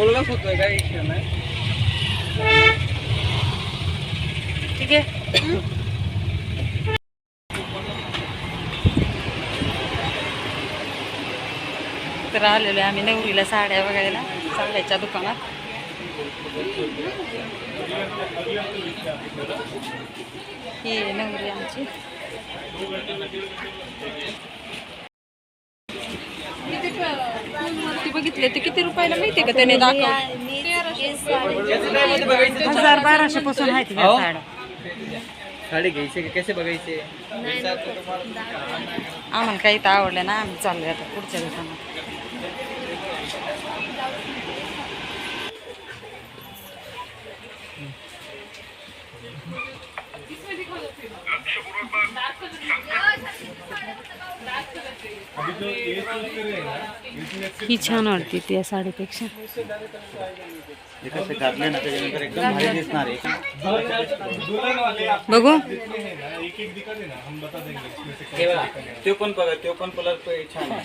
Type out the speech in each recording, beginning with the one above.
मुलगाच होतोय काय इश्यू नाही. ठीक आहे. तर आलेलो आहे आम्ही नवरीला साड्या बघायला साड्याच्या दुकानात. ही नवरी आमची. ती बघितली ते किती रुपयाला माहितीये का त्याने दाखव हजार बाराशे पासून आहेत ह्या हो? साड्या साडी घ्यायची का? कसे बघायचे? आम्हाला काही तर आवडलं ना आम्ही चाललोय आता पुढच्या दुकानात. ही छान वाटते त्या साडीपेक्षा. एकदम भारी दिसणार आहे बघू ते तो पण बघा ते पण कलर छान आहे.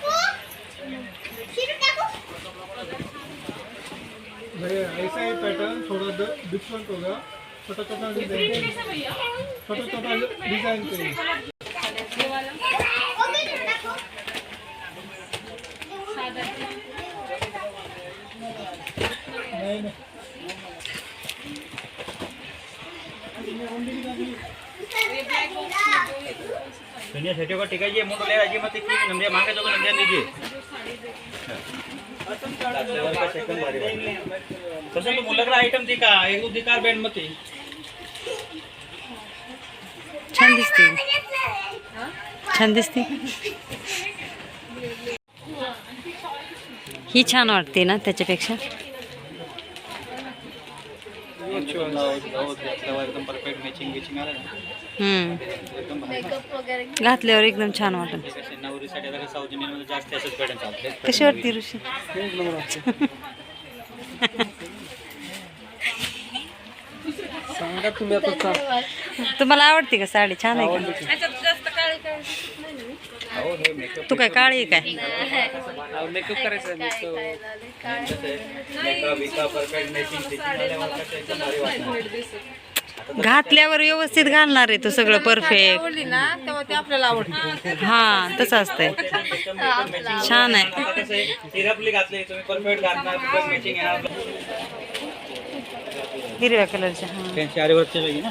ऐसा ही पैटर्न थोड़ा डिफरेंट होगा। छोटा छोटा डिज़ाइन छोटा छोटा डिज़ाइन चाहिए नहीं नहीं। दुनिया छोटे को टिकाई मोटो ले आजी मत की नंदे मांगे तो नंदे दीजिए। तसं तू मुलाकडे आयटम ती का एक उदी कार बँडमध्ये छान दिसते. छान दिसते. ही छान वाटते ना त्याच्यापेक्षा? घातल्यावर एकदम परफेक्ट मॅचिंग बिचिंग आलं ना हम्म. एकदम भारी घातल्यावर एकदम छान वाटत नवरीसाठी आता साऊथ इंडियनमध्ये जास्त असंच पॅटर्न चालते कशी वाटते ऋषी? सांगा तुम्ही आता तुम्हाला आवडते का साडी? छान आहे का. तू काय काळी आहे काय? मेकअप करायचं घातल्यावर व्यवस्थित घालणार आहे तू सगळं परफेक्ट ना तेव्हा ते आपल्याला आवडते. हा तसं असतंय. छान आहे. हिरव्या कलरच्या हा. ना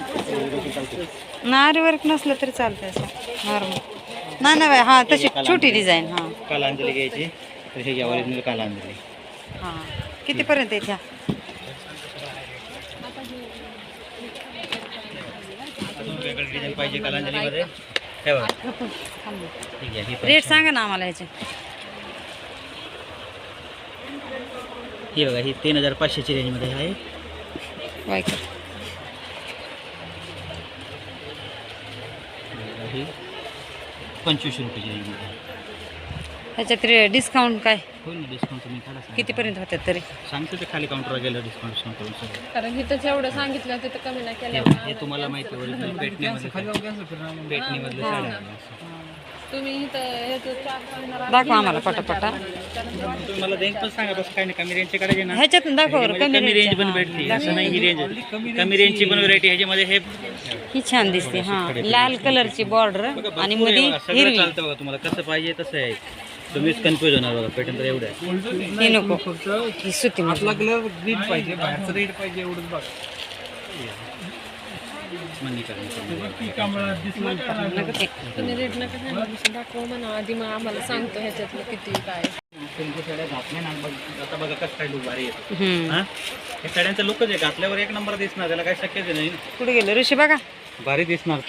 नारी वर्क नसलं तरी चालतंय असं नॉर्मल नाही ना बाई, हा तशी छोटी डिझाईन हा कालांजली। घ्यायची तर हे। घ्या ओरिजिनल कालांजली हा कितीपर्यंत आहे त्या अजून वेगळं डिझाईन पाहिजे कालांजलीमध्ये हे बघा ही रेट. सांगा ना आम्हाला याचे ही बघा ही तीन हज़ार पाचशेची रेंजमध्ये आहे. वायकर पंचवीसशे रुपयाची आहे ह्याच्यात डिस्काउंट काय? होईल ना डिस्काउंट तुम्ही काढा सांगा. कितीपर्यंत होतात तरी? सांगतो ते खाली काउंटरवर गेलं डिस्काउंट डिस्काउंट करून सगळं. कारण इथं जेवढं सांगितलं तिथं कमी नाही केलं हे- हे तुम्हाला माहिती ओरिजिनल पेटणीमध्ये पेटणीमधलं साड्या आहे. तुम्ही दाखवा आम्हाला पटापटा. तुम्ही मला रेंज पण सांगा बस काय नाही कमी रेंजचे काढायचे ना ह्याच्यात दाखव बरं, कमी रेंज. पण हा, भेटते असं नाही ही रेंज कमी रेंजची पण व्हरायटी ह्याच्यामध्ये हे ही छान दिसते हा. लाल कलरची बॉर्डर आणि मध्ये हिरवी. चालतं बघा तुम्हाला कसं पाहिजे तसं आहे. तुम्हीच कन्फ्युज होणार बघा पॅटर्न तर एवढं आहे. ही नको. ही सुती आपला कलर ग्रीन पाहिजे बाहेरचं रेड पाहिजे एवढंच बघ. तुम्ही रेट नका सांगा दाखवा म्हणा आधी मग आम्हाला सांगतो ह्याच्यातलं किती काय तुमच्या साड्या घातल्या ना बघ आता बघा कसं काय लुक भारी येतो हम्म. हा? साड्यांचा लुकच आहे. घातल्यावर एक नंबर दिसणार त्याला काही शक्यच नाही कुठे गेलं? ऋषी बघा. भारी दिसणार.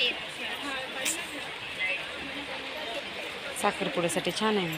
साखरपुड्यासाठी छान आहे.